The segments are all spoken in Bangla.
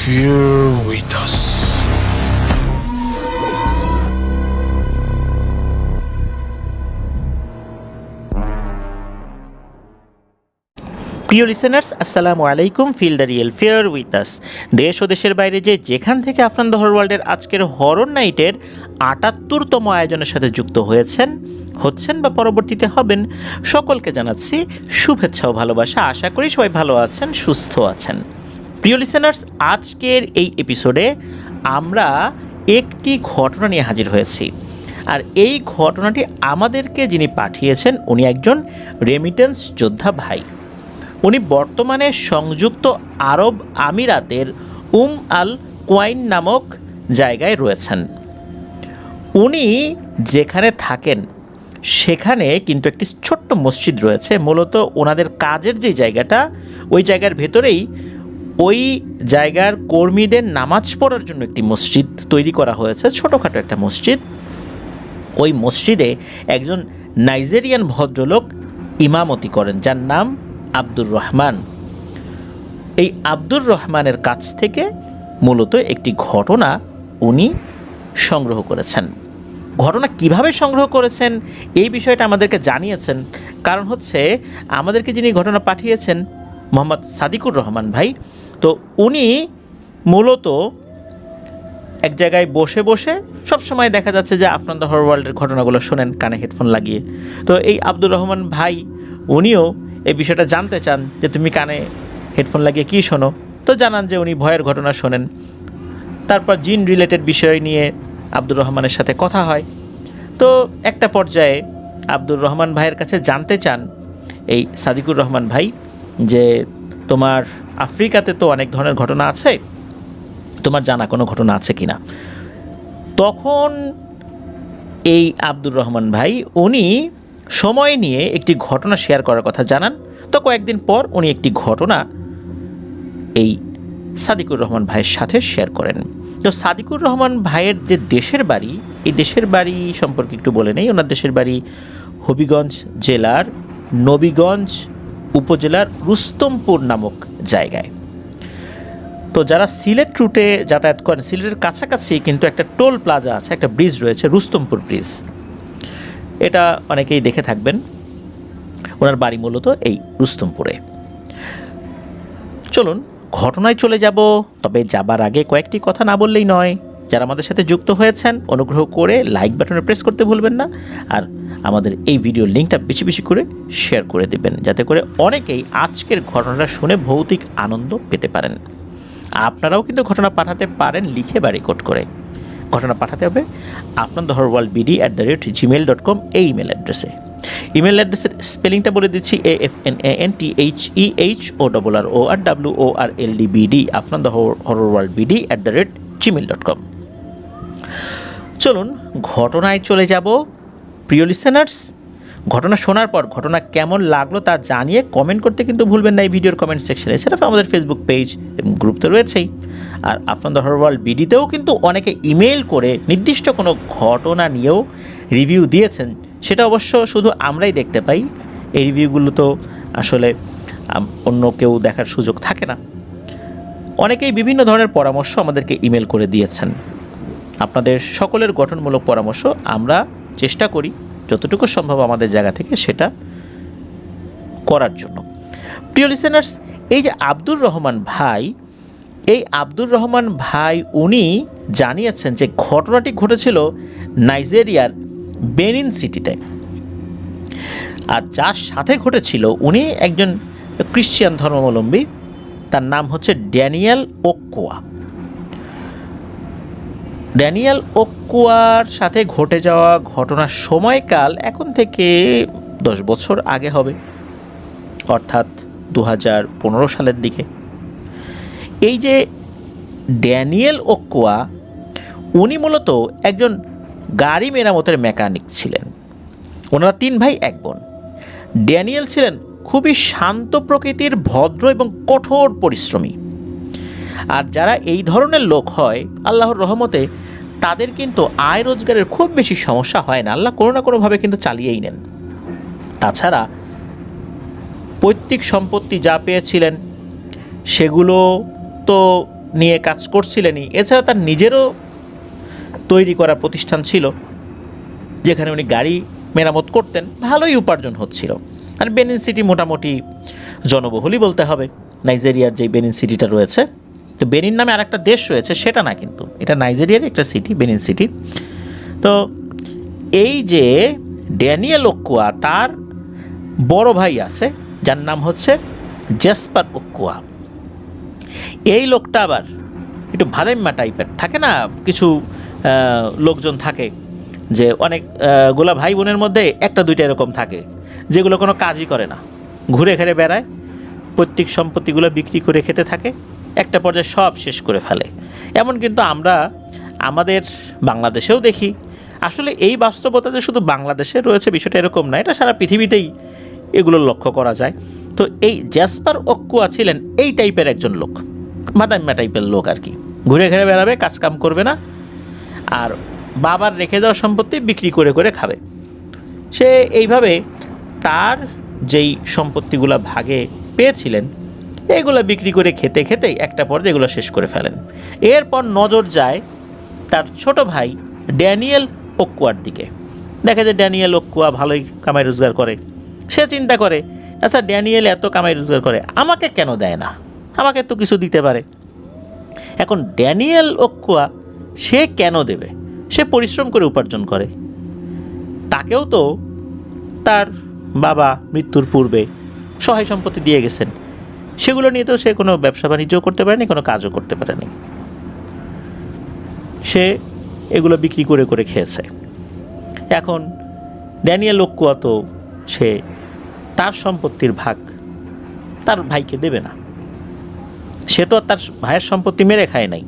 Fear with us. প্রিয় লিসেনার্স আসসালামু আলাইকুম। Feel the real fear with us দেশ ও দেশের বাইরে যে যেখান থেকে আফরান দহর ওয়ার্ল্ডের আজকের হরর নাইটের আটাত্তরতম আয়োজনের সাথে যুক্ত হয়েছেন, হচ্ছেন বা পরবর্তীতে হবেন, সকলকে জানাচ্ছি শুভেচ্ছা ও ভালোবাসা। আশা করি সবাই ভালো আছেন, সুস্থ আছেন। প্রিয় লিসেনার্স আজকের এই এপিসোডে আমরা একটি ঘটনা নিয়ে হাজির হয়েছি। আর এই ঘটনাটি আমাদেরকে যিনি পাঠিয়েছেন, উনি একজন রেমিটেন্স যোদ্ধা ভাই। উনি বর্তমানে সংযুক্ত আরব আমিরাতের উম আল কোয়াইন নামক জায়গায় রয়েছেন। উনি যেখানে থাকেন, সেখানে কিন্তু একটি ছোট্ট মসজিদ রয়েছে। মূলত ওনাদের কাজের যে জায়গাটা, ওই জায়গার ভেতরেই ওই জায়গার কর্মীদের নামাজ পড়ার জন্য একটি মসজিদ তৈরি করা হয়েছে, ছোটোখাটো একটা মসজিদ। ওই মসজিদে একজন নাইজেরিয়ান ভদ্রলোক ইমামতি করেন, যার নাম আব্দুর রহমান। এই আব্দুর রহমানের কাছ থেকে মূলত একটি ঘটনা উনি সংগ্রহ করেছেন। ঘটনা কীভাবে সংগ্রহ করেছেন, এই বিষয়টা আমাদেরকে জানিয়েছেন। কারণ হচ্ছে, আমাদেরকে যিনি ঘটনা পাঠিয়েছেন, মোহাম্মদ সাদিকুর রহমান ভাই তো উনি মূলত এক জায়গায় বসে বসে সব সময় দেখা যাচ্ছে যে আফরান দ্য হর ওয়ার্ল্ডের ঘটনাগুলো শোনেন, কানে হেডফোন লাগিয়ে। তো এই আব্দুর রহমান ভাই, উনিও এই বিষয়টা জানতে চান যে তুমি কানে হেডফোন লাগিয়ে কী শোনো। তো জানান যে উনি ভয়ের ঘটনা শোনেন। তারপর জিন রিলেটেড বিষয় নিয়ে আব্দুর রহমানের সাথে কথা হয়। তো একটা পর্যায়ে আব্দুর রহমান ভাইয়ের কাছে জানতে চান এই সাদিকুর রহমান ভাই যে তোমার আফ্রিকাতে তো অনেক ধরনের ঘটনা আছে। তোমার জানা কোনো ঘটনা আছে কি না তখন এই আব্দুর রহমান ভাই, উনি সময় নিয়ে একটি ঘটনা শেয়ার করার কথা জানান। তো কয়েকদিন পর উনি একটি ঘটনা এই সাদিকুর রহমান ভাইয়ের সাথে শেয়ার করেন। তো সাদিকুর রহমান ভাইয়ের যে দেশের বাড়ি, এই দেশের বাড়ি সম্পর্কে একটু বলে নেই। ওনার দেশের বাড়ি হবিগঞ্জ জেলার নবীগঞ্জ উপজেলার রুস্তমপুর নামক জায়গায়। তো যারা সিলেট রুটে যাতায়াত করেন, সিলেটের কাছাকাছি কিন্তু একটা টোল প্লাজা আছে, একটা ব্রিজ রয়েছে, রুস্তমপুর ব্রিজ। এটা অনেকেই দেখে থাকবেন। ওনার বাড়ি মূলত এই রুস্তমপুরে। চলুন, ঘটনায় চলে যাব, তবে যাবার আগে কয়েকটি কথা না বললেই নয়। যারা আমাদের সাথে যুক্ত হয়েছেন, অনুগ্রহ করে লাইক বাটনে প্রেস করতে ভুলবেন না আর আমাদের এই ভিডিও লিঙ্কটা বেশি বেশি করে শেয়ার করে দেবেন, যাতে করে অনেকেই আজকের ঘটনাটা শুনে ভৌতিক আনন্দ পেতে পারেন। আপনারাও কিন্তু ঘটনা পাঠাতে পারেন লিখে বা রেকর্ড করে। ঘটনা পাঠাতে হবে আপনার horror world BD at the rate Gmail dot com এই ইমেল অ্যাড্রেসে ইমেল অ্যাড্রেসের স্পেলিংটা বলে দিচ্ছি A F N A N T H E H O double R O R W O R L D BD আপনার the horror world BD at the rate Gmail dot com চলুন, ঘটনায় চলে যাব। প্রিয় লিসেনার্স ঘটনা শোনার পর ঘটনা কেমন লাগল তা জানিয়ে কমেন্ট করতে কিন্তু ভুলবেন না এই ভিডিওর কমেন্ট সেকশনে এছাড়া আমাদের ফেসবুক পেজ এবং গ্রুপ তো রয়েছেই। আর আপনার দহর ওয়ার্ল্ড বিডিতেও কিন্তু অনেকে ইমেল করে নির্দিষ্ট কোনো ঘটনা নিয়েও রিভিউ দিয়েছেন। সেটা অবশ্য শুধু আমরাই দেখতে পাই। এই রিভিউগুলো তো আসলে অন্য কেউ দেখার সুযোগ থাকে না। অনেকেই বিভিন্ন ধরনের পরামর্শ আমাদেরকে ইমেল করে দিয়েছেন। আপনাদের সকলের গঠনমূলক পরামর্শ আমরা চেষ্টা করি, যতটুকু সম্ভব আমাদের জায়গা থেকে সেটা করার জন্য। প্রিয় লিসেনার্স এই যে আব্দুর রহমান ভাই, এই আব্দুর রহমান ভাই উনি জানিয়েছেন যে ঘটনাটি ঘটেছিল নাইজেরিয়ার বেনিন সিটিতে। আর যার সাথে ঘটেছিল, উনি একজন খ্রিশ্চান ধর্মাবলম্বী, তার নাম হচ্ছে ড্যানিয়েল ওকোয়া। ড্যানিয়েল ওকুয়ার সাথে ঘটে যাওয়া ঘটনার সময়কাল এখন থেকে দশ বছর আগে হবে, অর্থাৎ দু হাজার পনেরো সালের দিকে। এই যে ড্যানিয়েল ওকুয়া, উনি মূলত একজন গাড়ি মেরামতের মেকানিক ছিলেন। ওনারা তিন ভাই, এক বোন। ড্যানিয়েল ছিলেন খুবই শান্ত প্রকৃতির, ভদ্র এবং কঠোর পরিশ্রমী। আর যারা এই ধরনের লোক হয়, আল্লাহর রহমতে, তাদের কিন্তু আয় রোজগারের খুব বেশি সমস্যা হয় না। আল্লাহ কোনো না কোনোভাবে কিন্তু চালিয়েই নেন। তাছাড়া, পৈতৃক সম্পত্তি যা পেয়েছিলেন, সেগুলো তো নিয়ে কাজ করছিলেনই। এছাড়া তার নিজেরও তৈরি করা প্রতিষ্ঠান ছিল, যেখানে উনি গাড়ি মেরামত করতেন। ভালোই উপার্জন হচ্ছিল। আর বেনিন সিটি মোটামুটি জনবহুলই বলতে হবে। নাইজেরিয়ার যে বেনিন সিটিটা রয়েছে তো বেনিন নামে আর একটা দেশ রয়েছে, সেটা না কিন্তু। এটা নাইজেরিয়ার একটা সিটি বেনিন সিটি তো এই যে ড্যানিয়েল ওকুয়া, তার বড় ভাই আছে, যার নাম হচ্ছে জেসপার ওকুয়া। এই লোকটা আবার একটু ভাদাইম্মা টাইপের, থাকে না, কিছু লোকজন থাকে যে অনেক গোলা ভাই বোনের মধ্যে একটা দুইটা এরকম থাকে, যেগুলো কোনো কাজই করে না। ঘুরে ঘেরে বেড়ায় প্রত্যেক সম্পত্তিগুলো বিক্রি করে খেতে থাকে একটা পর্যায়ে সব শেষ করে ফেলে। এমন কিন্তু আমরা আমাদের বাংলাদেশেও দেখি। আসলে এই বাস্তবতা যে শুধু বাংলাদেশে রয়েছে বিষয়টা এরকম না, এটা সারা পৃথিবীতেই এগুলো লক্ষ্য করা যায়। তো এই জ্যাসপার অক্কুয়া ছিলেন এই টাইপের একজন লোক, মাদাম্মা টাইপের লোক আর কি। ঘুরে ঘুরে বেড়াবে কাজকাম করবে না, আর বাবার রেখে যাওয়া সম্পত্তি বিক্রি করে করে খাবে। সে এইভাবে তার যেই সম্পত্তিগুলো ভাগে পেয়েছিলেন এগুলো বিক্রি করে খেতে খেতেই একটা পর্যায়ে এগুলো শেষ করে ফেলেন। এরপর নজর যায় তার ছোট ভাই ড্যানিয়েল ওকুয়ার দিকে। দেখে যে ড্যানিয়েল ওকুয়া ভালোই কামাই রোজগার করে। সে চিন্তা করে আচ্ছা ড্যানিয়েল এত কামাই রোজগার করে, আমাকে কেন দেয় না? আমাকে তো কিছু দিতে পারে। এখন ড্যানিয়েল ওকুয়া সে কেন দেবে? সে পরিশ্রম করে উপার্জন করে। তাকেও তো তার বাবা মৃত্যুর পূর্বে সহায় সম্পত্তি দিয়ে গেছেন। সেগুলো নিয়ে তো সে কোনো ব্যবসা বাণিজ্যও করতে পারেনি, কোনো কাজও করতে পারেনি। সে এগুলো বিক্রি করে করে খেয়েছে। এখন ড্যানিয়েল লক্কুয়া তো সে তার সম্পত্তির ভাগ তার ভাইকে দেবে না। সে তো তার ভাইয়ের সম্পত্তি মেরে খায় নাই।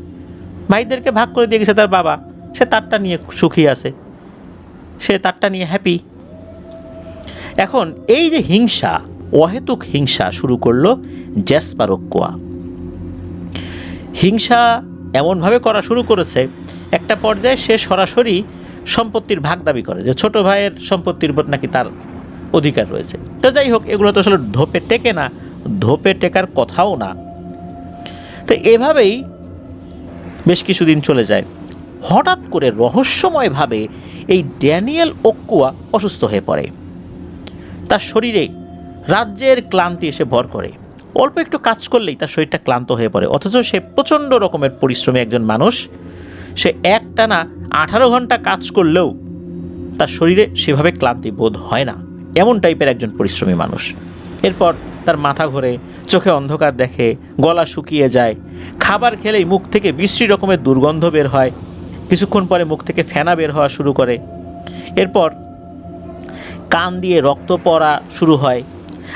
ভাইদেরকে ভাগ করে দিয়ে গেছে তার বাবা। সে তারটা নিয়ে সুখী আছে। সে তারটা নিয়ে হ্যাপি এখন এই যে হিংসা অহেতুক হিংসা শুরু করল জ্যাসপারোক্কোয়া হিংসা এমনভাবে করা শুরু করেছে, একটা পর্যায়ে সে সরাসরি সম্পত্তির ভাগ দাবি করে, যে ছোট ভাইয়ের সম্পত্তির উপর নাকি তার অধিকার রয়েছে। তো যাই হোক, এগুলো তো আসলে ধোপে টেকে না, ধোপে টেকার কথাও না। তো এভাবেই বেশ কিছুদিন চলে যায়। হঠাৎ করে রহস্যময়ভাবে এই ড্যানিয়েল ওকুয়া অসুস্থ হয়ে পড়ে। তার শরীরে রাজ্যের ক্লান্তি এসে ভর করে। অল্প একটু কাজ করলেই তার শরীরটা ক্লান্ত হয়ে পড়ে। অথচ সে প্রচণ্ড রকমের পরিশ্রমী একজন মানুষ। সে একটানা আঠারো ঘণ্টা কাজ করলেও তার শরীরে সেভাবে ক্লান্তি বোধ হয় না। এমন টাইপের একজন পরিশ্রমী মানুষ। এরপর তার মাথা ঘোরে, চোখে অন্ধকার দেখে, গলা শুকিয়ে যায়। খাবার খেলেই মুখ থেকে বিশ্রী রকমের দুর্গন্ধ বের হয়। কিছুক্ষণ পরে মুখ থেকে ফেনা বের হওয়া শুরু করে। এরপর কান দিয়ে রক্ত পড়া শুরু হয়।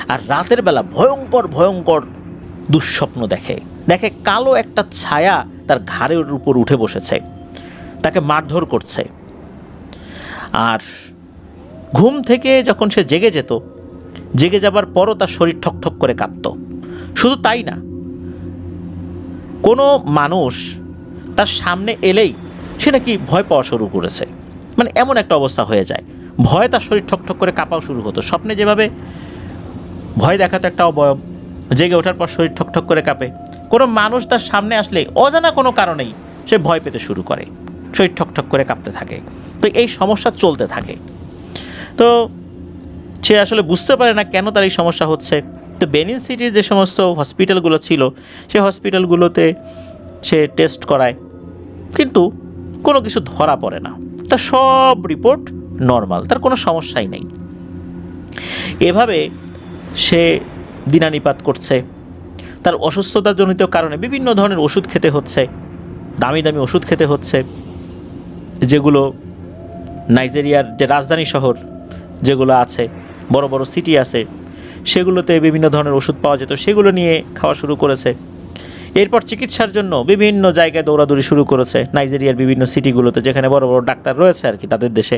আর রাতের বেলা ভয়ঙ্কর ভয়ঙ্কর দুঃস্বপ্ন দেখে। দেখে কালো একটা ছায়া তার ঘাড়ের উপর উঠে বসেছে। তাকে মারধর করছে। আর ঘুম থেকে যখন সে জেগে যেত, জেগে যাবার পরও তার শরীর ঠকঠক করে কাঁপত। শুধু তাই না, কোনো মানুষ তার সামনে এলেই সে নাকি ভয় পাওয়া শুরু করেছে। মানে এমন একটা অবস্থা হয়ে যায়। ভয়ে তার শরীর ঠকঠক করে কাঁপাও শুরু হতো। স্বপ্নে যেভাবে ভয় দেখাতো একটা অবয়ব জেগে ওঠার পর শরীর ঠকঠক করে কাঁপে। কোনো মানুষ তার সামনে আসলে অজানা কোনো কারণেই সে ভয় পেতে শুরু করে। শরীর ঠকঠক করে কাঁপতে থাকে। তো এই সমস্যা চলতে থাকে। তো সে আসলে বুঝতে পারে না কেন তার এই সমস্যা হচ্ছে। তো বেনিন সিটির যে সমস্ত হসপিটালগুলো ছিল, সেই হসপিটালগুলোতে সে টেস্ট করায়। কিন্তু কোনো কিছু ধরা পড়ে না। তার সব রিপোর্ট নর্মাল, তার কোনো সমস্যাই নেই। এভাবে সে দিনানিপাত করছে। তার অসুস্থতাজনিত কারণে বিভিন্ন ধরনের ওষুধ খেতে হচ্ছে, দামি দামি ওষুধ খেতে হচ্ছে, যেগুলো নাইজেরিয়ার যে রাজধানী শহর যেগুলো আছে, বড় বড় সিটি আছে, সেগুলোতে বিভিন্ন ধরনের ওষুধ পাওয়া যেত, সেগুলো নিয়ে খাওয়া শুরু করেছে। এরপর চিকিৎসার জন্য বিভিন্ন জায়গায় দৌড়াদৌড়ি শুরু করেছে নাইজেরিয়ার বিভিন্ন সিটিগুলোতে, যেখানে বড় বড় ডাক্তার রয়েছে আর কি তাদের দেশে।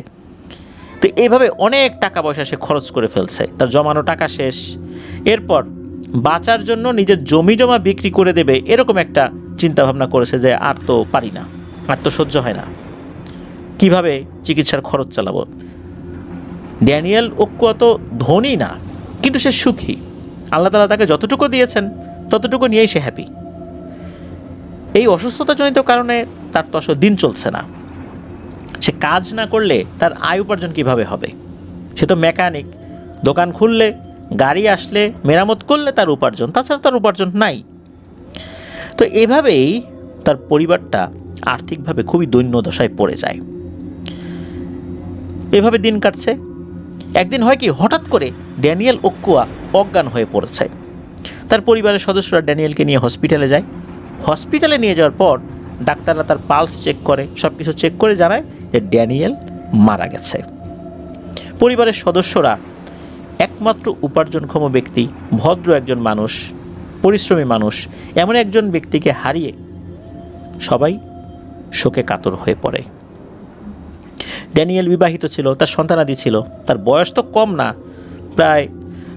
তো এইভাবে অনেক টাকা পয়সা সে খরচ করে ফেলছে। তার জমানো টাকা শেষ। এরপর বাঁচার জন্য নিজের জমি জমা বিক্রি করে দেবে এরকম একটা চিন্তা ভাবনা করেছে যে আর তো পারি না, আর তো সহ্য হয় না। কীভাবে চিকিৎসার খরচ চালাবো? ড্যানিয়েল ওকুয়া অত ধনী না, কিন্তু সে সুখী। আল্লাহ তালা তাকে যতটুকু দিয়েছেন, ততটুকু নিয়েই সে হ্যাপি এই অসুস্থতাজনিত কারণে তার তো দিন চলছে না। সে কাজ না করলে তার আয় উপার্জন কীভাবে হবে? সে তো মেকানিক। দোকান খুললে, গাড়ি আসলে, মেরামত করলে তার উপার্জন। তাছাড়া তার উপার্জন নাই। তো এভাবেই তার পরিবারটা আর্থিকভাবে খুবই দৈন্য দশায় পড়ে যায়। এভাবে দিন কাটছে। একদিন হয় কি, হঠাৎ করে ড্যানিয়েল ওকুয়া অজ্ঞান হয়ে পড়েছে। তার পরিবারের সদস্যরা ড্যানিয়েলকে নিয়ে হসপিটালে যায়। হসপিটালে নিয়ে যাওয়ার পর ডাক্তাররা তার পালস চেক করে সব কিছু চেক করে জানায় যে ড্যানিয়েল মারা গেছে। পরিবারের সদস্যরা একমাত্র উপার্জনক্ষম ব্যক্তি, ভদ্র একজন মানুষ, পরিশ্রমী মানুষ, এমন একজন ব্যক্তিকে হারিয়ে সবাই শোকে কাতর হয়ে পড়ে। ড্যানিয়েল বিবাহিত ছিল, তার সন্তানাদি ছিল, তার বয়স তো কম না, প্রায়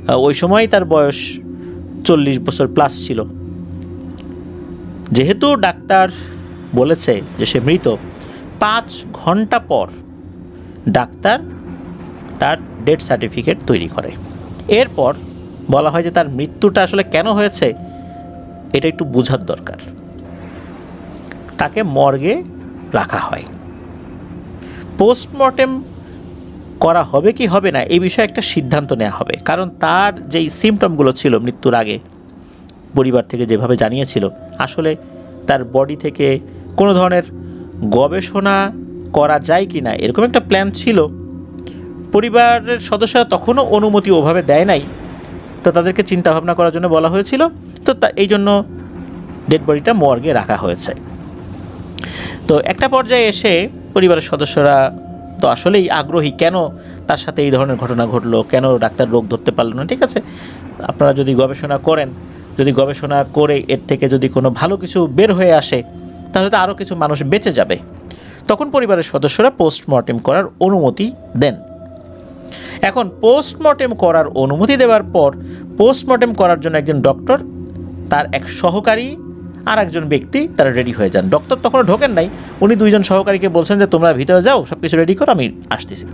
ওই সময় তার বয়স চল্লিশ বছর প্লাস ছিল। যেহেতু ডাক্তার বলেছে যে সে মৃত। পাঁচ ঘণ্টা পর ডাক্তার তার ডেথ সার্টিফিকেট তৈরি করে। এরপর বলা হয় যে তার মৃত্যুটা আসলে কেন হয়েছে, এটা একটু বোঝার দরকার। তাকে মর্গে রাখা হয়। পোস্টমর্টেম করা হবে কি হবে না, এই বিষয়ে একটা সিদ্ধান্ত নেওয়া হবে। কারণ তার যেই সিমটমগুলো ছিল মৃত্যুর আগে, পরিবার থেকে যেভাবে জানিয়েছিল, আসলে তার বডি থেকে কোনো ধরনের গবেষণা করা যায় কি না? এরকম একটা প্ল্যান ছিল। পরিবারের সদস্যরা তখনও অনুমতি ওভাবে দেয় নাই। তো তাদেরকে চিন্তা ভাবনা করার জন্য বলা হয়েছিল। তো তা এই জন্য ডেড বডিটা মর্গে রাখা হয়েছে। তো একটা পর্যায়ে এসে পরিবারের সদস্যরা তো আসলেই আগ্রহী, কেন তার সাথে এই ধরনের ঘটনা ঘটলো? কেন ডাক্তার রোগ ধরতে পারল না? ঠিক আছে, আপনারা যদি গবেষণা করেন, যদি গবেষণা করে এর থেকে যদি কোনো ভালো কিছু বের হয়ে আসে তাহলে তো আরও কিছু মানুষ বেঁচে যাবে। তখন পরিবারের সদস্যরা পোস্টমর্টেম করার অনুমতি দেন। এখন পোস্টমর্টেম করার অনুমতি দেওয়ার পর পোস্টমর্টেম করার জন্য একজন ডক্টর, তার এক সহকারী আর একজন ব্যক্তি তারা রেডি হয়ে যান। ডক্টর তখন ঢোকেন নাই। উনি দুইজন সহকারীকে বলছেন যে, তোমরা ভিতরে যাও সব কিছু রেডি করো, আমি আসতেছি।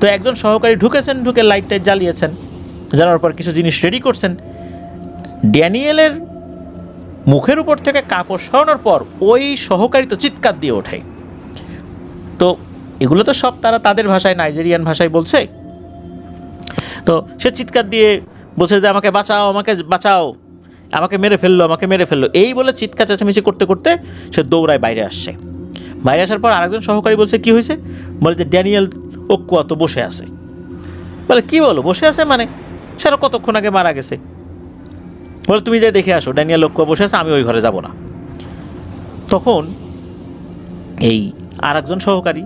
তো একজন সহকারী ঢুকেছেন, ঢুকে লাইট টাইট জ্বালিয়েছেন। জানার পর কিছু জিনিস রেডি করছেন। ড্যানিয়েলের মুখের উপর থেকে কাপড় সরানোর পর ওই সহকারী তো চিৎকার দিয়ে ওঠে। তো এগুলো তো সব তারা তাদের ভাষায়, নাইজেরিয়ান ভাষায় বলছে। তো সে চিৎকার দিয়ে বলছে যে, আমাকে বাঁচাও আমাকে বাঁচাও, আমাকে মেরে ফেলল, আমাকে মেরে ফেলল। এই বলে চিৎকার চেঁচামেচি করতে করতে সে দৌড়ায় বাইরে আসছে। বাইরে আসার পর আরেকজন সহকারী বলছে, কি হয়েছে? বলে যে, ড্যানিয়েল ওকুয়া তো বসে আছে। বলে, কি বলো, বসে আছে মানে? সেটা কতক্ষণ আগে মারা গেছে? বলে, তুমি যাই দেখে আসো, ড্যানিয়েল ওকুয়া বসে আছে, আমি ওই ঘরে যাব না। তখন এই আর একজন সহকারী,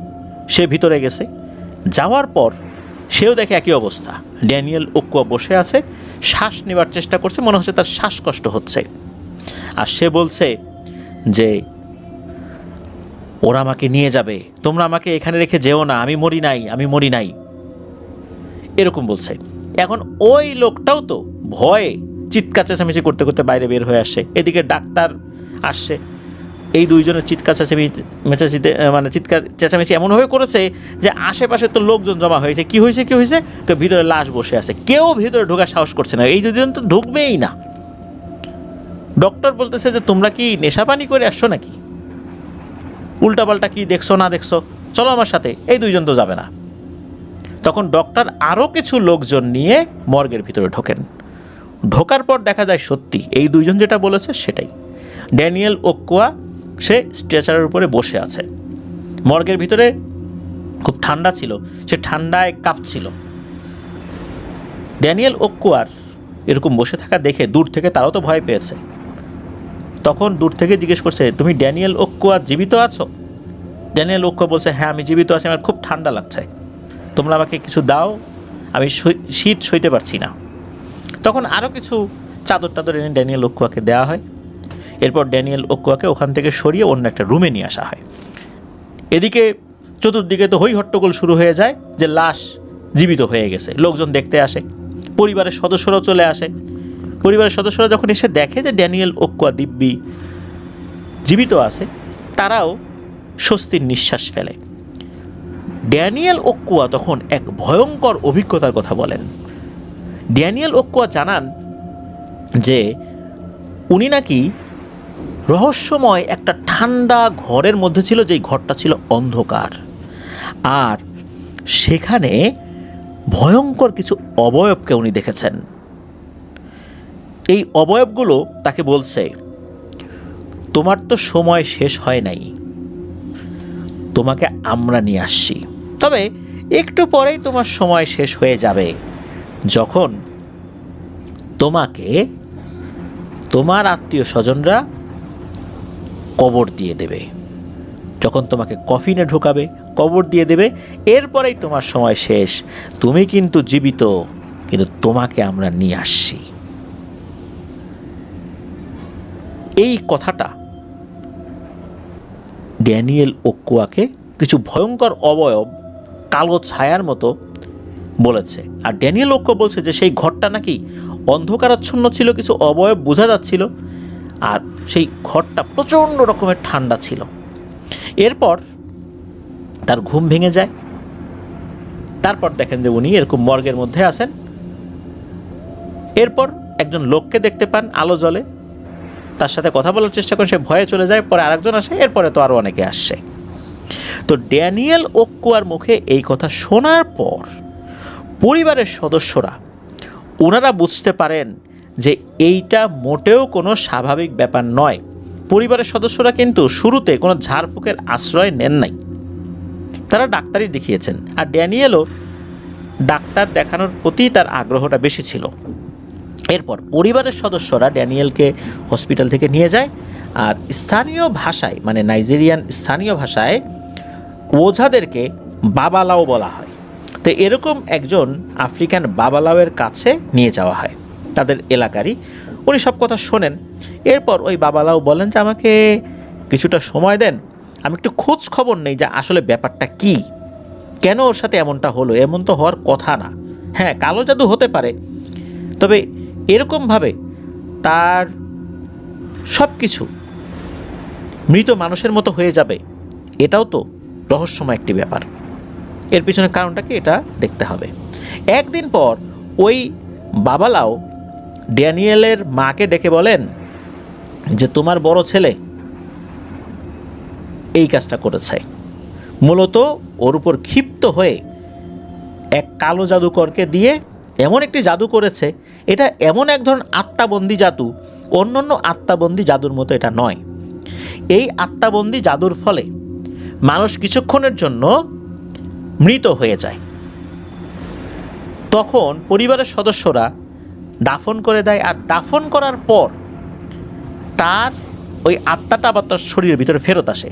সে ভিতরে গেছে। যাওয়ার পর সেও দেখে একই অবস্থা। ড্যানিয়েল ওকুয়া বসে আছে, শ্বাস নেবার চেষ্টা করছে, মনে হচ্ছে তার শ্বাসকষ্ট হচ্ছে। আর সে বলছে যে, ওরা আমাকে নিয়ে যাবে, তোমরা আমাকে এখানে রেখে যেও না, আমি মরি নাই, আমি মরি নাই। এরকম বলছে। এখন ওই লোকটাও তো ভয়ে চিৎকার চেঁচামেচি করতে করতে বাইরে বের হয়ে আসে। এদিকে ডাক্তার আসছে এই দুইজনের চিৎকার চেঁচামেচি মেচাচিতে মানে চিৎকার চেঁচামেচি এমনভাবে করেছে যে আশেপাশে তো লোকজন জমা হয়েছে। কি হয়েছে কি হয়েছে? তো ভিতরে লাশ বসে আছে। কেউ ভিতরে ঢোকার সাহস করছে না। এই দুজন তো ঢুকবেই না। ডক্টর বলতেছে যে, তোমরা কি নেশাপানি করে আসছো নাকি? উল্টাপাল্টা কি দেখছ, না দেখছ? চলো আমার সাথে। এই দুইজন তো যাবে না। তখন ডক্টর আরও কিছু লোকজন নিয়ে মর্গের ভিতরে ঢোকেন। ঢোকার পর দেখা যায় সত্যি, এই দুইজন যেটা বলেছে সেটাই। ড্যানিয়েল ওকুয়া সে স্ট্রেচারের উপরে বসে আছে। মর্গের ভিতরে খুব ঠান্ডা ছিল, সে ঠান্ডায় কাঁপছিল। ড্যানিয়েল ওকুয়ার এরকম বসে থাকা দেখে দূর থেকে তারাও তো ভয় পেয়েছে। তখন দূর থেকে জিজ্ঞেস করছে, তুমি ড্যানিয়েল ওকুয়া জীবিত আছো? ড্যানিয়েল ওকুয়া বলছে হ্যাঁ আমি জীবিত আছি, আমার খুব ঠান্ডা লাগছে। তোমরা আমাকে কিছু দাও, আমি শীত সইতে পারছি না। তখন আরও কিছু চাদর টাদর এনে ড্যানিয়েল ওকুয়াকে দেওয়া হয়। এরপর ড্যানিয়েল ওকুয়াকে ওখান থেকে সরিয়ে অন্য একটা রুমে নিয়ে আসা হয়। এদিকে চতুর্দিকে তো হই হট্টগোল শুরু হয়ে যায় যে লাশ জীবিত হয়ে গেছে, লোকজন দেখতে আসে, পরিবারের সদস্যরাও চলে আসে। পরিবারের সদস্যরা যখন এসে দেখে যে ড্যানিয়েল ওকুয়া দিব্যি জীবিত আছে, তারাও স্বস্তির নিঃশ্বাস ফেলে। ড্যানিয়েল ওকুয়া তখন এক ভয়ঙ্কর অভিজ্ঞতার কথা বলেন। ড্যানিয়েল ওকুয়া জানান যে উনি নাকি রহস্যময় একটা ঠান্ডা ঘরের মধ্যে ছিল, যেই ঘরটা ছিল অন্ধকার। আর সেখানে ভয়ঙ্কর কিছু অবয়বকে উনি দেখেছেন। এই অবয়বগুলো তাকে বলছে, তোমার তো সময় শেষ হয় নাই, তোমাকে আমরা নিয়ে আসছি। তবে একটু পরেই তোমার সময় শেষ হয়ে যাবে। যখন তোমাকে তোমার আত্মীয় স্বজনরা কবর দিয়ে দেবে, যখন তোমাকে কফিনে ঢোকাবে, কবর দিয়ে দেবে, এরপরেই তোমার সময় শেষ। তুমি কিন্তু জীবিত, কিন্তু তোমাকে আমরা নিয়ে আসছি। এই কথাটা ড্যানিয়েল ওকুয়াকে কিছু ভয়ঙ্কর অবয়ব, কালো ছায়ার মতো বলেছে। আর ড্যানিয়েল ওক্কো বলছে যে সেই ঘরটা নাকি অন্ধকারাচ্ছন্ন ছিল, কিছু অবয়ব বোঝা যাচ্ছিল, আর সেই ঘরটা প্রচণ্ড রকমের ঠান্ডা ছিল। এরপর তার ঘুম ভেঙে যায়। তারপর দেখেন যে উনি এরকম মর্গের মধ্যে আসেন এরপর একজন লোককে দেখতে পান আলো জলে। তার সাথে কথা বলার চেষ্টা করে সে ভয়ে চলে যায়, পরে আরেকজন আসে, এরপরে তো আরও অনেকে আসছে। তো ড্যানিয়েল ওক্কুয়ার মুখে এই কথা শোনার পর পরিবারের সদস্যরা। ওনারা বুঝতে পারেন যে এইটা মোটেও কোনো স্বাভাবিক ব্যাপার নয়। পরিবারের সদস্যরা কিন্তু শুরুতে কোনো ঝাড়ফুঁকের আশ্রয় নেন নাই। তারা ডাক্তারই দেখিয়েছেন আর ড্যানিয়েলও ডাক্তার দেখানোর প্রতি তার আগ্রহটা বেশি ছিল। এরপর পরিবারের সদস্যরা ড্যানিয়েলকে হসপিটাল থেকে নিয়ে যায় আর স্থানীয় ভাষায় মানে নাইজেরিয়ান স্থানীয় ভাষায় ওঝাদেরকে বাবালাও বলা হয়। তো এরকম একজন আফ্রিকান বাবালাওয়ের কাছে নিয়ে যাওয়া হয়, তাদের এলাকারই। উনি সব কথা শোনেন। এরপর ওই বাবালাও বলেন যে, আমাকে কিছুটা সময় দেন। আমি একটু খোঁজ খবর নেই যে আসলে ব্যাপারটা কি। কেন ওর সাথে এমনটা হলো? এমন তো হওয়ার কথা না। হ্যাঁ কালো জাদু হতে পারে। তবে এরকমভাবে তার সব কিছু মৃত মানুষের মতো হয়ে যাবে। এটাও তো রহস্যময় একটি ব্যাপার। এর পিছনে কারণটা কি? এটা দেখতে হবে। একদিন পর ওই বাবালাও ড্যানিয়েলের মাকে ডেকে বলেন যে, তোমার বড় ছেলে এই কাজটা করেছে। মূলত ওর উপর ক্ষিপ্ত হয়ে এক কালো জাদুকরকে দিয়ে এমন একটি জাদু করেছে। এটা এমন এক ধরনের আত্মাবন্দি জাদু অন্য অন্য আত্মাবন্দি জাদুর মতো এটা নয়। এই আত্মাবন্দি জাদুর ফলে মানুষ কিছুক্ষণের জন্য মৃত হয়ে যায়। তখন পরিবারের সদস্যরা দাফন করে দেয় আর দাফন করার পর তার ওই আত্মাটা আবার তার শরীরের ভিতরে ফেরত আসে।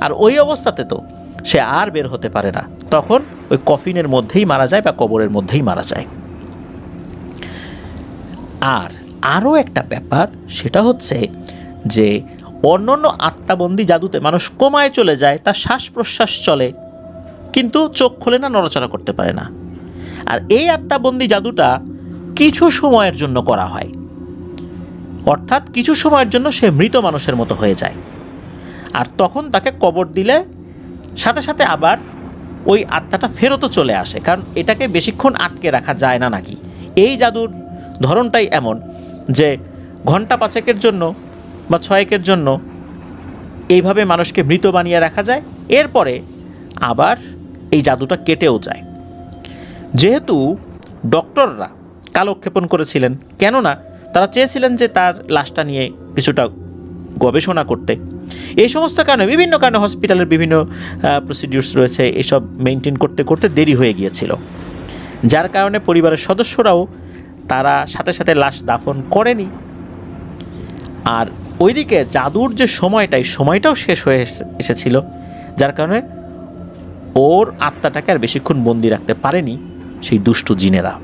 আর ওই অবস্থাতে তো সে আর বের হতে পারে না। তখন ওই কফিনের মধ্যেই মারা যায় বা কবরের মধ্যেই মারা যায়। আর আরও একটা ব্যাপার, সেটা হচ্ছে যে অন্যান্য আত্মাবন্দি জাদুতে মানুষ কমায় চলে যায়, তার শ্বাস প্রশ্বাস চলে। কিন্তু চোখ খোলে না, নড়াচড়া করতে পারে না। আর এই আত্মাবন্দি জাদুটা কিছু সময়ের জন্য করা হয়। অর্থাৎ কিছু সময়ের জন্য সে মৃত মানুষের মতো হয়ে যায়। আর তখন তাকে কবর দিলে সাথে সাথে আবার ওই আত্মাটা ফেরতও চলে আসে, কারণ এটাকে বেশিক্ষণ আটকে রাখা যায় না নাকি? এই জাদুর ধরনটাই এমন যে ঘণ্টা পাঁচেকের জন্য বা ছয়েকের জন্য এইভাবে মানুষকে মৃত বানিয়ে রাখা যায়। এরপরে আবার এই জাদুটা কেটেও যায়। যেহেতু ডক্টররা কালক্ষেপণ করেছিলেন, কেননা তারা চেয়েছিলেন যে তার লাশটা নিয়ে কিছুটা গবেষণা করতে। এই সমস্ত কারণে, বিভিন্ন কারণে হসপিটালের বিভিন্ন প্রসিডিউরস রয়েছে, এসব মেনটেন করতে করতে দেরি হয়ে গিয়েছিল। যার কারণে পরিবারের সদস্যরাও তারা সাথে সাথে লাশ দাফন করেনি। আর ওইদিকে জাদুর যে সময়টা, এই সময়টাও শেষ হয়ে এসে- এসেছিল, যার কারণে ওর আত্মাটাকে আর বেশিক্ষণ বন্দি রাখতে পারেনি সেই দুষ্টু জিনেরা,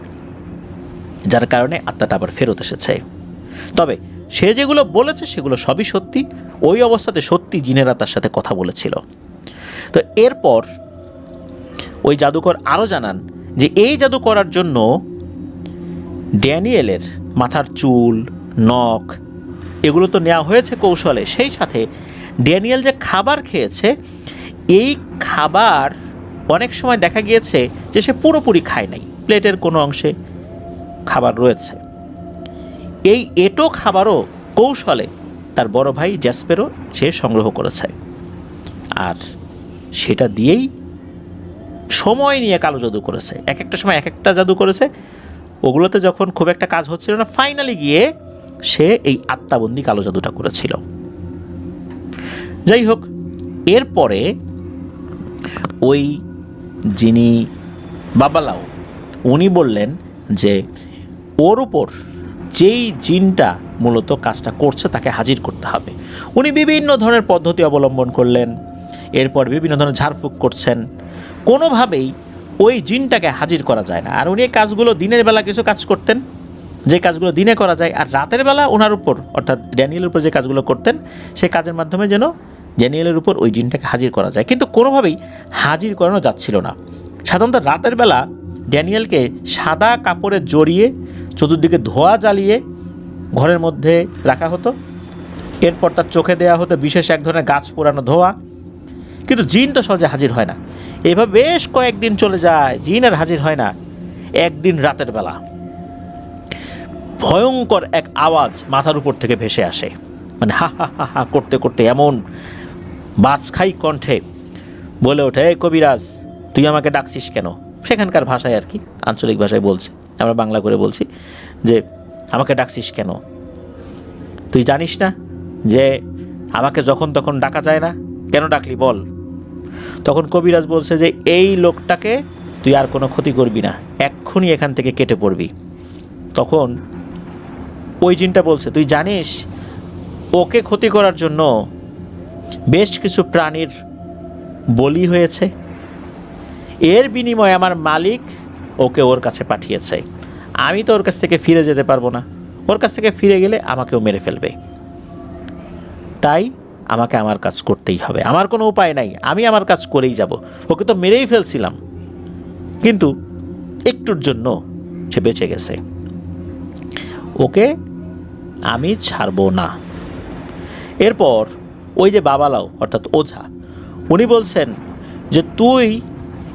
যার কারণে আত্মাটা আবার ফেরত এসেছে। তবে সে যেগুলো বলেছে সেগুলো সবই সত্যি, ওই অবস্থাতে সত্যি জিনেরা তার সাথে কথা বলেছিল। তো এরপর ওই জাদুকর আরও জানান যে এই জাদু করার জন্য ড্যানিয়েলের মাথার চুল, নখ, এগুলো তো নেওয়া হয়েছে কৌশলে। সেই সাথে ড্যানিয়েল যে খাবার খেয়েছে এই খাবার অনেক সময় দেখা গিয়েছে যে সে পুরোপুরি খায় নাই। প্লেটের কোনো অংশে খাবার রয়েছে। এই এটো খাবারও কৌশলে তার বড় ভাই জ্যাসপেরও সে সংগ্রহ করেছে। আর সেটা দিয়েই সময় নিয়ে কালো জাদু করেছে। এক একটা সময় এক একটা জাদু করেছে। ওগুলোতে যখন খুব একটা কাজ হচ্ছিল না ফাইনালি গিয়ে সে এই আত্মাবন্দি কালো জাদুটা করেছিল। যাই হোক, এরপরে ওই যিনি বাবালাও, উনি বললেন যে ওর উপর যেই জিনটা মূলত কাজটা করছে তাকে হাজির করতে হবে। উনি বিভিন্ন ধরনের পদ্ধতি অবলম্বন করলেন, এরপর বিভিন্ন ধরনের ঝাড়ফুঁক করছেন। কোনোভাবেই ওই জিনটাকে হাজির করা যায় না। আর উনি কাজগুলো দিনের বেলা কিছু কাজ করতেন, যে কাজগুলো দিনে করা যায়, আর রাতের বেলা ওনার উপর, অর্থাৎ ড্যানিয়েলের উপর যে কাজগুলো করতেন সেই কাজের মাধ্যমে যেন ড্যানিয়েলের উপর ওই জিনটাকে হাজির করা যায়। কিন্তু কোনোভাবেই হাজির করানো যাচ্ছিল না। সাধারণত রাতের বেলা ড্যানিয়েলকে সাদা কাপড়ে জড়িয়ে চতুর্দিকে ধোয়া জ্বালিয়ে ঘরের মধ্যে রাখা হতো। এরপর তার চোখে দেওয়া হতো বিশেষ এক ধরনের গাছ পোড়ানো ধোয়া। কিন্তু জিন তো সহজে হাজির হয় না। এভাবে বেশ কয়েকদিন চলে যায়, জিন আর হাজির হয় না একদিন রাতের বেলা। ভয়ঙ্কর এক আওয়াজ মাথার উপর থেকে ভেসে আসে। মানে হা হা হা হা, করতে করতে এমন বাজখাই কণ্ঠে বলে ওঠে, এই কবিরাজ, তুই আমাকে ডাকছিস কেন? সেখানকার ভাষায় আর কি, আঞ্চলিক ভাষায় বলছে। আমরা বাংলা করে বলছি যে, আমাকে ডাকছিস কেন? তুই জানিস না যে, আমাকে যখন তখন ডাকা যায় না? কেন ডাকলি বল? তখন কবিরাজ বলছে যে, এই লোকটাকে তুই আর কোনো ক্ষতি করবি না, এক্ষুনি এখান থেকে কেটে পড়বি। তখন ওই জিনটা বলছে, তুই জানিস, ওকে ক্ষতি করার জন্য বেশ কিছু প্রাণীর বলি হয়েছে। এর বিনিময়ে আমার মালিক ওকে ওর কাছে পাঠিয়েছে। আমি তো ওর কাছ থেকে ফিরে যেতে পারব না। ওর কাছ থেকে ফিরে গেলে আমাকেও মেরে ফেলবে। তাই আমাকে আমার কাজ করতেই হবে। আমার কোনো উপায় নাই। আমি আমার কাজ করেই যাব। ওকে তো মেরেই ফেলছিলাম। কিন্তু একটুর জন্য সে বেঁচে গেছে। ওকে আমি ছাড়বো না। এরপর ওই যে বাবালাও, অর্থাৎ ওঝা, উনি বলছেন যে, তুই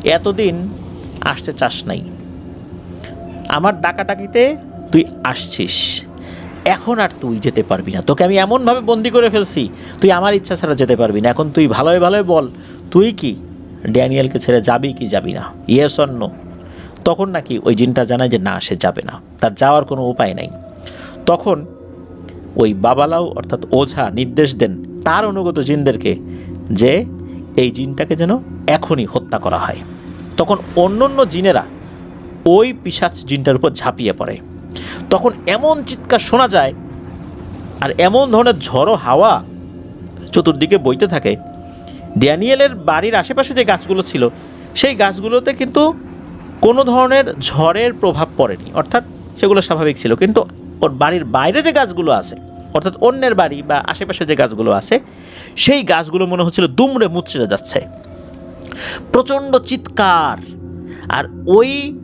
এতদিন আসতে চাস নাই। আমার ডাকাটাকিতে তুই আসছিস। এখন আর তুই যেতে পারবি না। তোকে আমি এমনভাবে বন্দি করে ফেলছি, তুই আমার ইচ্ছা ছাড়া যেতে পারবি না। এখন তুই ভালোই ভালোই বল, তুই কি ড্যানিয়েলকে ছেড়ে যাবি কি যাবি না? ইয়েস অন্য তখন নাকি ওই জিনটা জানায় যে, না, সে যাবে না। তার যাওয়ার কোনো উপায় নাই। তখন ওই বাবালাও, অর্থাৎ ওঝা নির্দেশ দেন তার অনুগত জিনদেরকে যে এই জিনটাকে যেন এখনই হত্যা করা হয়। তখন অন্য অন্য জিনেরা ওই পিসাচ জিনটার উপর ঝাঁপিয়ে পড়ে। তখন এমন চিৎকার শোনা যায় আর এমন ধরনের ঝড়ো হাওয়া চতুর্দিকে বইতে থাকে। ড্যানিয়েলের বাড়ির আশেপাশে যে গাছগুলো ছিল, সেই গাছগুলোতে কিন্তু কোনো ধরনের ঝড়ের প্রভাব পড়েনি। অর্থাৎ সেগুলো স্বাভাবিক ছিল, কিন্তু ওর বাড়ির বাইরে যে গাছগুলো আছে অর্থাৎ অন্যের বাড়ি বা আশেপাশে যে গাছগুলো আছে, সেই গাছগুলো মনে হচ্ছিল দুমড়ে মুচড়ে যাচ্ছে। প্রচণ্ড চিৎকার। আর ওই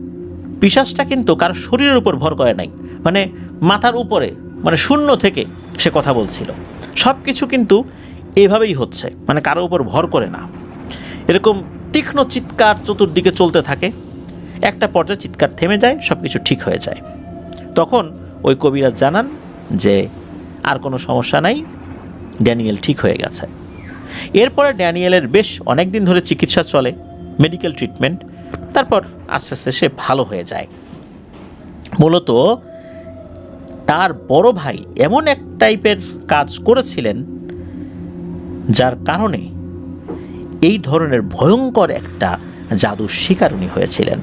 পিসাসটা কিন্তু কারও শরীরের উপর ভর করে নাই মানে মাথার উপরে মানে শূন্য থেকে সে কথা বলছিল। সব কিছু কিন্তু এভাবেই হচ্ছে মানে কারও উপর ভর করে না। এরকম তীক্ষ্ণ চিৎকার চতুর্দিকে চলতে থাকে, একটা পর্যায়ে চিৎকার থেমে যায় সব কিছু ঠিক হয়ে যায়। তখন ওই কবিরাজ জানান যে আর কোনো সমস্যা নাই। ড্যানিয়েল ঠিক হয়ে গেছে। এরপরে ড্যানিয়েলের বেশ অনেক দিন ধরে চিকিৎসা চলে মেডিকেল ট্রিটমেন্ট তারপর আস্তে আস্তে সে ভালো হয়ে যায়। মূলত তার বড় ভাই এমন এক টাইপের কাজ করেছিলেন, যার কারণে এই ধরনের ভয়ঙ্কর একটা জাদুর শিকার উনি হয়েছিলেন।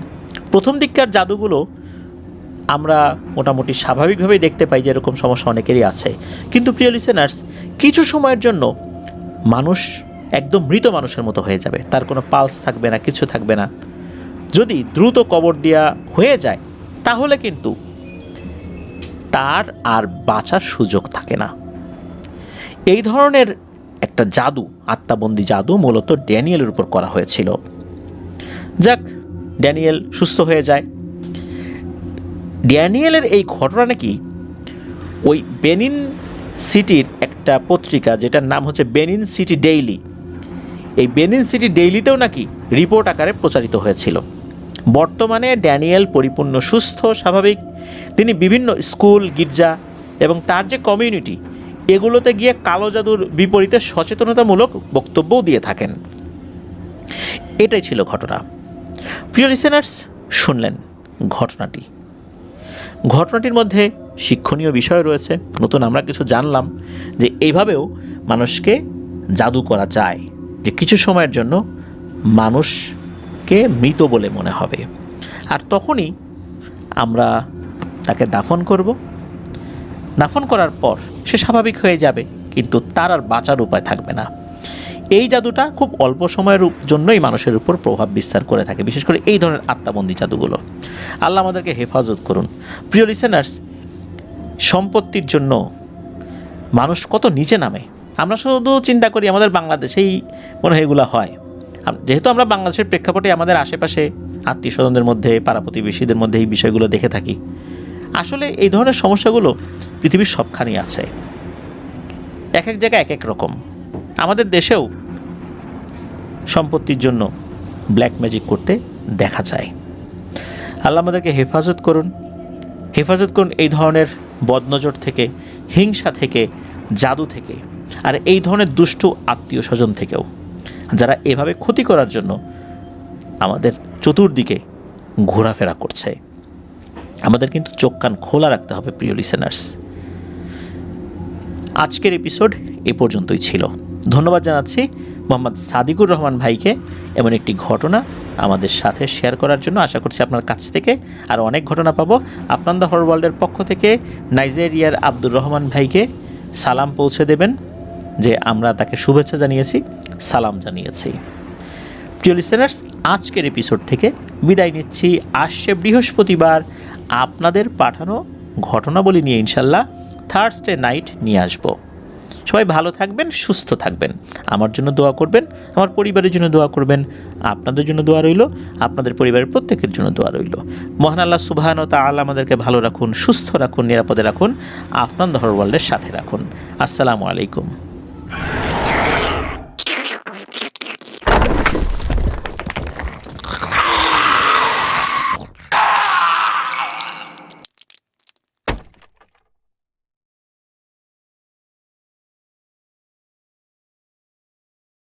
প্রথম দিককার জাদুগুলো আমরা মোটামুটি স্বাভাবিকভাবেই দেখতে পাই যে এরকম সমস্যা অনেকেরই আছে। কিন্তু প্রিয় লিসেনার্স কিছু সময়ের জন্য মানুষ একদম মৃত মানুষের মতো হয়ে যাবে। তার কোনো পালস থাকবে না, কিছু থাকবে না। যদি দ্রুত কবর দেওয়া হয়ে যায়, তাহলে কিন্তু তার আর বাঁচার সুযোগ থাকে না। এই ধরনের একটা জাদু, আত্মাবন্দি জাদু মূলত ড্যানিয়েলের উপর করা হয়েছিল। যাক, ড্যানিয়েল সুস্থ হয়ে যায়। ড্যানিয়েলের এই ঘটনা নাকি ওই বেনিন সিটির একটা পত্রিকা যেটার নাম হচ্ছে বেনিন সিটি ডেইলি। এই বেনিন সিটি ডেইলিতেও নাকি রিপোর্ট আকারে প্রচারিত হয়েছিল। বর্তমানে ড্যানিয়েল পরিপূর্ণ, সুস্থ, স্বাভাবিক। তিনি বিভিন্ন স্কুল, গির্জা এবং তার যে কমিউনিটি, এগুলোতে গিয়ে কালো জাদুর বিপরীতে সচেতনতামূলক বক্তব্যও দিয়ে থাকেন। এটাই ছিল ঘটনা। প্রিয় লিসেনার্স শুনলেন ঘটনাটি। ঘটনাটির মধ্যে শিক্ষণীয় বিষয় রয়েছে। নতুন আমরা কিছু জানলাম যে এইভাবেও মানুষকে জাদু করা যায় যে কিছু সময়ের জন্য মানুষকে মৃত বলে মনে হবে। আর তখনই আমরা তাকে দাফন করব। দাফন করার পর সে স্বাভাবিক হয়ে যাবে, কিন্তু তার আর বাঁচার উপায় থাকবে না। এই জাদুটা খুব অল্প সময়ের জন্যই মানুষের উপর প্রভাব বিস্তার করে থাকে, বিশেষ করে এই ধরনের আত্মাবন্দী জাদুগুলো। আল্লাহ আমাদেরকে হেফাজত করুন। প্রিয় লিসেনার্স সম্পত্তির জন্য মানুষ কত নিচে নামে? আমরা শুধু চিন্তা করি আমাদের বাংলাদেশেই মনে হয় এগুলো হয়। যেহেতু আমরা বাংলাদেশের প্রেক্ষাপটে আমাদের আশেপাশে আত্মীয় স্বজনদের মধ্যে, পাড়া প্রতিবেশীদের মধ্যে এই বিষয়গুলো দেখে থাকি। আসলে এই ধরনের সমস্যাগুলো পৃথিবীর সবখানেই আছে। এক এক জায়গায় এক এক রকম। আমাদের দেশেও সম্পত্তির জন্য ব্ল্যাক ম্যাজিক করতে দেখা যায় আল্লাহ আমাদেরকে হেফাজত করুন। হেফাজত করুন এই ধরনের বদনজর থেকে, হিংসা থেকে, জাদু থেকে, আর এই ধরনের দুষ্টু আত্মীয় স্বজন থেকেও, যারা এভাবে ক্ষতি করার জন্য আমাদের চতুর্দিকে ঘোরাফেরা করছে। আমাদের কিন্তু চোখ কান খোলা রাখতে হবে, প্রিয় লিসেনার্স আজকের এপিসোড এ পর্যন্তই ছিল। ধন্যবাদ জানাচ্ছি মোহাম্মদ সাদিকুর রহমান ভাইকে এমন একটি ঘটনা আমাদের সাথে শেয়ার করার জন্য। আশা করছি আপনার কাছ থেকে আর অনেক ঘটনা পাবো। আফরান দ্য হর ওয়ার্ল্ডের পক্ষ থেকে নাইজেরিয়ার আব্দুর রহমান ভাইকে সালাম পৌঁছে দেবেন, যে আমরা তাকে শুভেচ্ছা জানিয়েছি, সালাম জানিয়েছি। প্রিয় লিসেনার্স আজকের এপিসোড থেকে বিদায় নিচ্ছি। আসছে বৃহস্পতিবার, আপনাদের পাঠানো ঘটনাবলী নিয়ে ইনশাল্লাহ থার্সডে নাইট নিয়ে আসব। সবাই ভালো থাকবেন, সুস্থ থাকবেন। আমার জন্য দোয়া করবেন, আমার পরিবারের জন্য দোয়া করবেন, আপনাদের জন্য দোয়া রইল, আপনাদের পরিবারের প্রত্যেকের জন্য দোয়া রইল। মহান আল্লাহ সুবাহান ও তাআলা আমাদেরকে ভালো রাখুন, সুস্থ রাখুন, নিরাপদে রাখুন, আফনান ধর ওয়ার্ল্ডের সাথে রাখুন। আসসালামু আলাইকুম।